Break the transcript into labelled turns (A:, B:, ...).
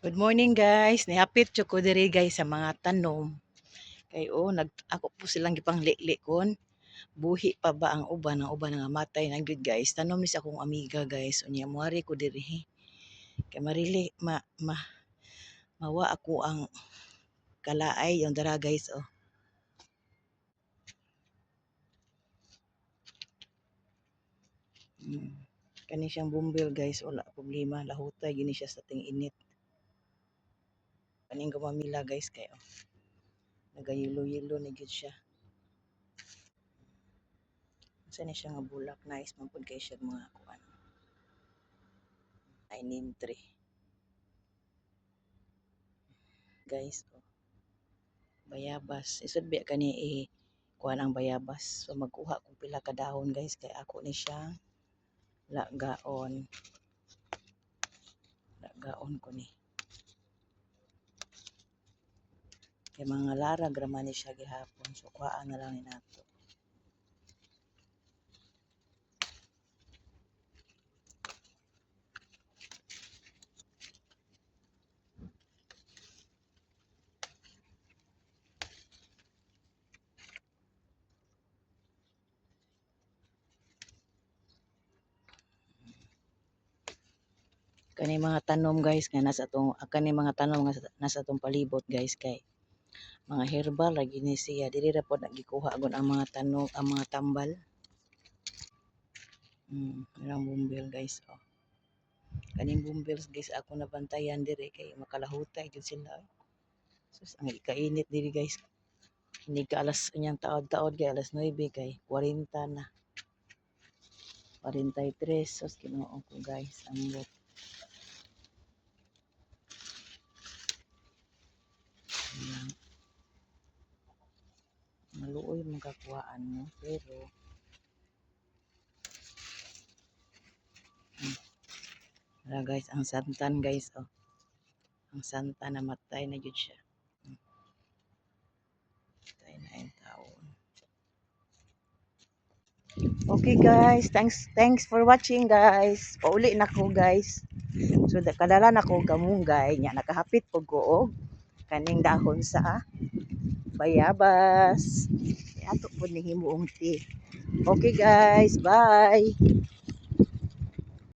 A: Good morning guys. Nihapit ko diri guys sa mga tanom. Kay oh, nag ako po silang gipang kon. Buhi pa ba ang uban ang uban nga matay na gyud guys. Tanom ni sa akong amiga guys. Unya muari ko diri. Kay marili ma, ma mawa ako ang kalaay yung dara guys oh. Hmm. Kani siyang bumbil guys, wala problema, lahutay gini siya sa ting init. Kaning gumamila guys kay oh. Nagayelo-yelo na gyud siya. Sa ni siya nga bulak, nice man pud kay siya mga kuan. Ay name tree. Guys, oh. Bayabas. Isod biya kani i kuan ang bayabas. So magkuha kog pila ka dahon guys kay ako ni siya lagaon. Lagaon ko ni. Kay mga larag raman siya gihapon. So kuhaan na lang ni nato. kani mga tanom guys nga nasa atong kani mga tanom nga nasa atong palibot guys kay mga herbal lagi ni siya. Dili ra pod nagikuha gon ang mga tanom ang mga tambal. Mm ilang bumbil guys oh. Kaning bumbil guys ako nabantayan diri kay makalahutay jud sila. Sus ang ikainit diri guys. Hindi ka alas unyang taod-taod kay alas 9 kay 40 na. 43 sus kinuo ko guys ang lot Maluoy mga kakuhaan mo, pero hmm. Wala guys, ang santan guys, oh. Ang santan namatay na jud siya. Hmm. Matay na yung taon. Okay guys, thanks thanks for watching guys. Pauli na ko guys. So da- kadala na ko gamunggay nya nakahapit og kuog kaning dahon sa bayabas. Ato po ni himuong tea. Okay guys, bye.